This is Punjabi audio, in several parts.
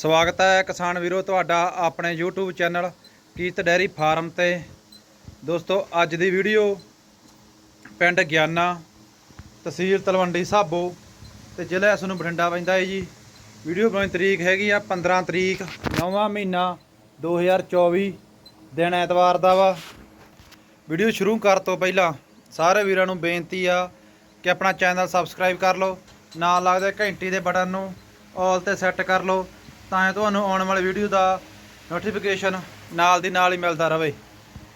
ਸਵਾਗਤ ਹੈ ਕਿਸਾਨ ਵੀਰੋ ਤੁਹਾਡਾ ਆਪਣੇ YouTube ਚੈਨਲ ਕੀਤ ਡੈਰੀ ਫਾਰਮ ਤੇ। ਦੋਸਤੋ, ਅੱਜ ਦੀ ਵੀਡੀਓ ਪਿੰਡ ਗਿਆਨਾ ਤਹਿਸੀਲ ਤਲਵੰਡੀ ਸਾਬੋ ਤੇ ਜ਼ਿਲ੍ਹਾ ਇਸ ਨੂੰ ਬਠਿੰਡਾ ਪੈਂਦਾ ਹੈ ਜੀ। ਵੀਡੀਓ ਬਣਾਉਣ ਦੀ ਤਰੀਕ ਹੈਗੀ ਆ 15 ਤਰੀਕ 9ਵਾਂ ਮਹੀਨਾ 2024 ਦਿਨ ਐਤਵਾਰ ਦਾ ਵਾ। ਵੀਡੀਓ ਸ਼ੁਰੂ ਕਰ ਤੋਂ ਪਹਿਲਾਂ ਸਾਰੇ ਵੀਰਾਂ ਨੂੰ ਬੇਨਤੀ ਆ ਕਿ ਆਪਣਾ ਚੈਨਲ ਸਬਸਕ੍ਰਾਈਬ ਕਰ ਲਓ, ਨਾਲ ਲੱਗਦੇ ਘੰਟੀ ਦੇ ਬਟਨ ਨੂੰ, ਆਲ ਤੇ ਸੈੱਟ ਕਰ ਲਓ। ਤਾਂ ਤੁਹਾਨੂੰ ਆਉਣ ਵਾਲੀ ਵੀਡੀਓ ਦਾ ਨੋਟੀਫਿਕੇਸ਼ਨ ਨਾਲ ਦੀ ਨਾਲ ਹੀ ਮਿਲਦਾ ਰਹੇ।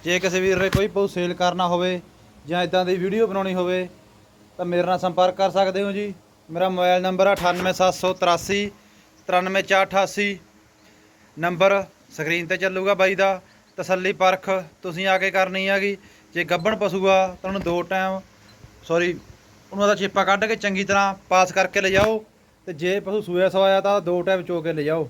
ਜੇ ਕਿਸੇ ਵੀਰ ਨੇ ਕੋਈ ਪਸ਼ੂ ਸੇਲ ਕਰਨਾ ਹੋਵੇ ਜਾਂ ਇਦਾਂ ਦੀ ਵੀਡੀਓ ਬਣਾਉਣੀ ਹੋਵੇ, ਤਾਂ ਮੇਰੇ ਨਾਲ ਸੰਪਰਕ ਕਰ ਸਕਦੇ ਹੋ ਜੀ। ਮੇਰਾ ਮੋਬਾਈਲ ਨੰਬਰ 98783 93488 ਨੰਬਰ ਸਕਰੀਨ ਤੇ ਚੱਲੂਗਾ ਬਾਈ ਦਾ। ਤਸੱਲੀ ਪਰਖ ਤੁਸੀਂ ਆ ਕੇ ਕਰਨੀ ਹੈਗੀ। ਜੇ ਗੱਬਣ ਪਸ਼ੂ ਆ ਤਾਂ ਉਹਨੂੰ ਦੋ ਟਾਈਮ ਸੌਰੀ ਉਹਨਾਂ ਦਾ ਚੇਪਾ ਕੱਢ ਕੇ ਚੰਗੀ ਤਰ੍ਹਾਂ ਪਾਸ ਕਰਕੇ ਲਿਜਾਓ। ਤੇ ਜੇ ਪਸ਼ੂ ਸੂਇਆ ਸਵਾਇਆ ਤਾਂ ਦੋ ਟਾਈਮ ਚੋ ਕੇ ਲਿਜਾਓ।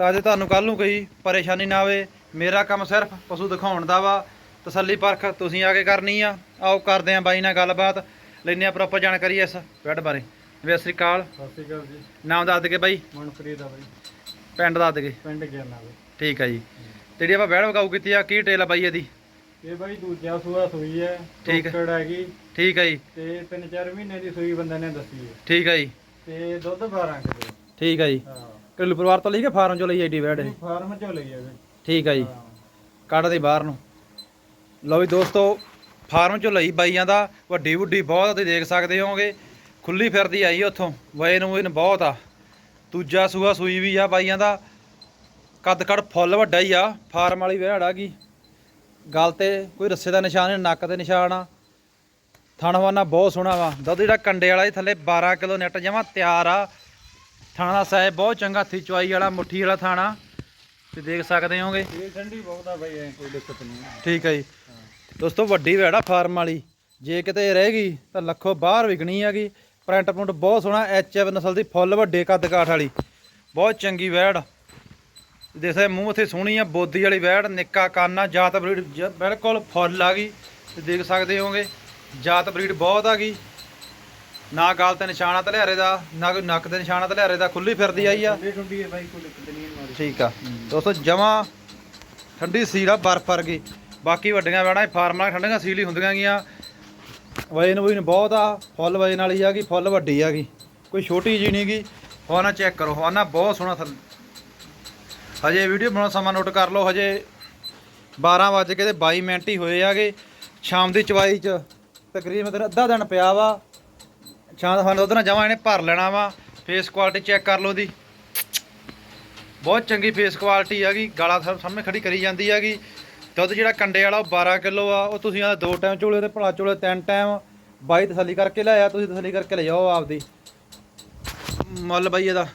ਤਾਂ ਜੇ ਤੁਹਾਨੂੰ ਕੱਲ ਨੂੰ ਕੋਈ ਪਰੇਸ਼ਾਨੀ ਨਾ ਆਵੇ ਮੇਰਾ ਕੰਮ ਸਿਰਫ ਪਸ਼ੂ ਦਿਖਾਉਣ ਦਾ ਵਾ। ਤਸੱਲੀ ਪਰਖ ਤੁਸੀਂ ਆ ਕੇ ਕਰਨੀ ਆ। ਆਓ ਕਰਦੇ ਆ ਬਾਈ ਨਾਲ ਗੱਲਬਾਤ। ਲੈਂਦੇ ਆ ਪ੍ਰੋਪਰ ਜਾਣਕਾਰੀ ਇਸ ਬੈੱਡ ਬਾਰੇ। ਵੀ ਸਤਿ ਸ੍ਰੀ ਅਕਾਲ। ਸਤਿ ਸ਼੍ਰੀ ਅਕਾਲ ਜੀ। ਨਾਮ ਦੱਸ ਦਗੇ ਬਾਈ। ਮਨਪ੍ਰੀਤ ਆ ਬਾਈ। ਪਿੰਡ ਦੱਸ ਦਗੇ ਪਿੰਡ ਗਿਆਨਾ ਬਾਈ। ਠੀਕ ਆ ਜੀ। ਜਿਹੜੀ ਆਪਾਂ ਬੈੜ ਵਗਾਊ ਕੀਤੀ ਆ ਕੀ ਟੇਲ ਆ ਬਾਈ ਇਹਦੀ? ਇਹ ਬਾਈ ਦੂਜਾ ਸੂਆ ਸੂਈ ਹੈ ਠੀਕ ਹੈ। ਹੈਗੀ। ਠੀਕ ਆ ਜੀ। ਤੇ 3-4 ਮਹੀਨੇ ਦੀ ਸੂਈ ਬੰਦੇ ਨੇ ਦੱਸੀ ਹੈ। ਠੀਕ ਆ ਜੀ। ਤੇ ਦੁੱਧ 12 ਕਿਲੋ ਠੀਕ ਆ ਜੀ। ਹਾਂ। ਘਰੇਲੂ ਪਰਿਵਾਰ ਤੋਂ ਲਈ ਕਿ ਫਾਰਮ ਚੋਂ ਲਈ ਐਡੀ ਇਹ ਫਾਰਮ ਚੋਂ ਲਈ ਹੈ ਬਾਈ ਠੀਕ ਆ ਜੀ। ਹਾਂ। ਕੱਢ ਦੇ ਬਾਹਰ ਨੂੰ। ਲਓ ਵੀ ਦੋਸਤੋ ਫਾਰਮ ਚੋਂ ਲਈ ਬਾਈਆਂ ਦਾ। ਵੱਡੀ ਵੱਡੀ ਬਹੁਤ ਤੁਸੀਂ ਦੇਖ ਸਕਦੇ ਹੋਗੇ ਖੁੱਲੀ ਫਿਰਦੀ ਆਈ ਉੱਥੋਂ। ਵਏ ਨੂੰ ਇਹਨ ਬਹੁਤ ਆ। ਦੂਜਾ ਸੂਆ ਸੂਈ ਵੀ ਆ ਬਾਈਆਂ ਦਾ। ਕੱਦ ਕੱਦ ਫੁੱਲ ਵੱਡਾ ਹੀ ਆ। ਫਾਰਮ ਵਾਲੀ ਵਹਿੜ ਆ ਗਈ। ਗਲ ਤੇ ਕੋਈ ਰੱਸੇ ਦਾ ਨਿਸ਼ਾਨ ਨਹੀਂ ਨੱਕ ਤੇ ਨਿਸ਼ਾਨ ਆ। ਥਣਵਾਨਾ ਬਹੁਤ ਸੋਹਣਾ ਵਾ। ਦੁੱਧ ਜਿਹੜਾ ਕੰਡੇ ਵਾਲਾ ਇਹ ਥੱਲੇ 12 ਕਿਲੋ ਨੈਟ ਜਮਾ ਤਿਆਰ ਆ। ਥਾਣਾ ਦਾ ਸਾਇਜ਼ ਬਹੁਤ ਚੰਗਾ ਹੱਥੀ ਚੁਆਈ ਵਾਲਾ ਮੁੱਠੀ ਵਾਲਾ ਥਾਣਾ। ਤੇ ਦੇਖ ਸਕਦੇ ਹੋਗੇ ਇਹ ਠੰਡੀ ਬਹੁਤ ਆ ਬਾਈ ਐ ਕੋਈ ਦਿੱਕਤ ਨਹੀਂ ਠੀਕ ਹੈ ਜੀ। ਦੋਸਤੋ ਵੱਡੀ ਵੈੜਾ ਫਾਰਮ ਵਾਲੀ। ਜੇ ਕਿਤੇ ਰਹਿ ਗਈ ਤਾਂ ਲੱਖੋਂ ਬਾਹਰ ਵਿਕਣੀ ਹੈਗੀ। ਪ੍ਰਿੰਟ ਪੁੰਟ ਬਹੁਤ ਸੋਹਣਾ ਐਚਐਫ ਨਸਲ ਦੀ ਫੁੱਲ ਵੱਡੇ ਕੱਦ ਕਾਠ ਵਾਲੀ। ਬਹੁਤ ਚੰਗੀ ਵੈੜ। ਦੇਖਦੇ ਮੂੰਹ ਉੱਥੇ ਸੋਹਣੀ ਆ ਬੋਦੀ ਵਾਲੀ ਵੈੜ ਨਿੱਕਾ ਕਾਨਾ ਜਾਤ ਬਰੀਡ ਬਿਲਕੁਲ ਫੁੱਲ ਆ ਗਈ। ਤੇ ਦੇਖ ਸਕਦੇ ਹੋਗੇ ਜਾਤ ਬਰੀਡ ਬਹੁਤ ਆ ਗਈ। ਨਾ ਗਲ ਤੇ ਨਿਸ਼ਾਨਾ ਧਲਿਆਰੇ ਦਾ ਨਾ ਕੋਈ ਨੱਕ ਤੇ ਨਿਸ਼ਾਨਾ ਧਲਿਆਰੇ ਦਾ ਖੁੱਲੀ ਫਿਰਦੀ ਆਈ ਆ। ਠੰਡੀ ਠੰਡੀ ਹੈ ਬਾਈ ਕੋਈ ਦਿੱਕਤ ਨਹੀਂ ਮਾਰੀ ਠੀਕ ਆ। ਦੋਸਤੋ ਜਮਾ ਠੰਡੀ ਸੀਲ ਆ ਬਰਫ ਵਰਗੀ। ਬਾਕੀ ਵੱਡੀਆਂ ਵੈੜਾਂ ਫਾਰਮ ਠੰਡੀਆਂ ਸੀਲ ਹੀ ਹੁੰਦੀਆਂ ਗੀਆਂ ਵਜਨ ਵਜਨ ਬਹੁਤ ਆ ਫੁੱਲ ਵਜਨ ਵਾਲੀ ਆ ਗਈ ਫੁੱਲ ਵੱਡੀ ਆ ਗਈ। ਕੋਈ ਛੋਟੀ ਜੀ ਨਹੀਂ ਗੀ ਹਵਾਨਾ ਚੈੱਕ ਕਰੋ ਹਵਾਨਾ ਬਹੁਤ ਸੋਹਣਾ ਥੱਲੇ। ਹਜੇ ਵੀਡੀਓ ਬਣਾਉਣ ਸਮਾਂ ਨੋਟ ਕਰ ਲਓ ਹਜੇ 12 ਵਜ ਕੇ ਤੇ 22 ਮਿੰਟ ਹੀ ਹੋਏ ਆਗੇ। ਸ਼ਾਮ ਦੀ ਚਵਾਈ ਚ ਤਕਰੀਬਨ ਤੇਰਾ ਅੱਧਾ ਦਿਨ ਪਿਆ ਵਾ। ਸ਼ਾਮ ਦਾ ਸਾਨੂੰ ਉਹਦੇ ਨਾਲ ਜਮਾ ਇਹਨੇ ਭਰ ਲੈਣਾ ਵਾ। ਫੇਸ ਕੁਆਲਿਟੀ ਚੈੱਕ ਕਰ ਲਓ ਦੀ ਬਹੁਤ ਚੰਗੀ ਫੇਸ ਕੁਆਲਿਟੀ ਹੈਗੀ ਗਾਲਾ ਸਾ- ਸਾਹਮਣੇ ਖੜੀ ਕਰੀ ਜਾਂਦੀ ਹੈਗੀ ਦੁੱਧ ਜਿਹੜਾ ਕੰਡੇ ਵਾਲਾ ਉਹ 12 ਕਿਲੋ ਆ। ਉਹ ਤੁਸੀਂ ਆ ਦੋ ਟਾਈਮ ਚੋਲੇ ਤੇ ਭਲਾ ਚੋਲੇ ਤਿੰਨ ਟਾਈਮ ਬਾਈ ਤਸੱਲੀ ਕਰਕੇ ਲਿਆਇਆ ਤੁਸੀਂ ਤਸੱਲੀ ਕਰਕੇ ਲੈ ਜਾਓ ਆਪਦੀ। ਮੁੱਲ ਬਾਈ ਇਹਦਾ।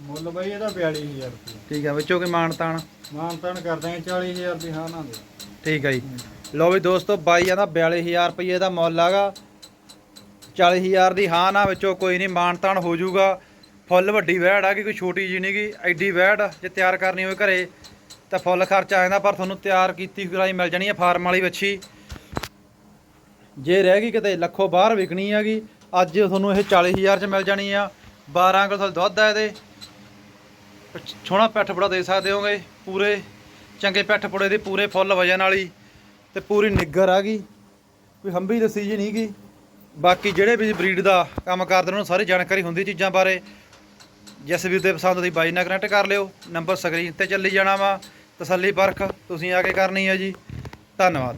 ਮੁੱਲ ਬਾਈ ਇਹਦਾ 42000 ਰੁਪਏ ਠੀਕ ਹੈ ਵਿੱਚੋਂ ਕੋਈ ਮਾਣ ਤਾਣ? ਮਾਨਤਾਨ ਕਰ ਦਾਂਗੇ 40000 ਦੀ ਹਾਂ ਨਾ ਦੇ। ਠੀਕ ਹੈ ਜੀ। ਲਓ ਵੀ ਦੋਸਤੋ, ਬਾਈ ਦਾ 42000 ਰੁਪਏ ਦਾ ਮੁੱਲ ਹੈਗਾ 40000 ਦੀ ਹਾਂ ਨਾ ਵਿੱਚੋਂ ਕੋਈ ਨਹੀਂ ਮਾਣ ਤਾਣ ਹੋ ਜਾਊਗਾ। ਫੁੱਲ ਵੱਡੀ ਵਹਿੜ ਆ ਕਿ ਕੋਈ ਛੋਟੀ ਜੀ ਨਹੀਂ ਗੀ, ਐਡੀ ਵਹਿੜ ਜੇ ਤਿਆਰ ਕਰਨੀ ਹੋਵੇ ਘਰੇ, ਤਾਂ ਫੁੱਲ ਖਰਚਾ ਆ ਜਾਂਦਾ, ਪਰ ਤੁਹਾਨੂੰ ਤਿਆਰ ਕੀਤੀ ਹੋਈ ਮਿਲ ਜਾਣੀ ਹੈ ਫਾਰਮ ਵਾਲੀ ਵੱਛੀ। ਜੇ ਰਹਿ ਗਈ ਕਿਤੇ ਲੱਖੋਂ ਬਾਹਰ ਵਿਕਣੀ ਹੈਗੀ, ਅੱਜ ਤੁਹਾਨੂੰ ਇਹ 40000 ਚ ਮਿਲ ਜਾਣੀ ਆ। 12 ਕਿਲੋ ਦੁੱਧ ਆ ਇਹਦੇ। ਛੋਣਾ ਪੈਠ ਪੜਾ ਦੇ ਸਕਦੇ ਹੋਗੇ ਪੂਰੇ। ਚੰਗੇ ਪੈਠ ਪੁੜੇ ਦੇ ਪੂਰੇ ਫੁੱਲ ਵਜਨ ਵਾਲੀ। ਤੇ ਪੂਰੀ ਨਿੱਗਰ ਆ ਗਈ। ਕੋਈ ਹੰਬੀ ਦੱਸੀ ਜੀ ਨਹੀਂ ਗਈ। ਬਾਕੀ ਜਿਹੜੇ ਵੀ ਬਰੀਡ ਦਾ ਕੰਮ ਕਰਦੇ ਨੇ ਨੂੰ ਸਾਰੀ ਜਾਣਕਾਰੀ ਹੁੰਦੀ ਚੀਜ਼ਾਂ ਬਾਰੇ। ਜਿਸ ਵੀ ਦੇ ਪਸੰਦ ਦੀ ਬਾਈ ਨਾਲ ਕਨੈਕਟ ਕਰ ਲਿਓ। ਨੰਬਰ ਸਕਰੀਨ ਤੇ ਚੱਲੀ ਜਾਣਾ ਵਾ। ਤਸੱਲੀ ਪਰਖ, ਤੁਸੀਂ ਆ ਕੇ ਕਰਨੀ ਹੈ ਜੀ। ਧੰਨਵਾਦ।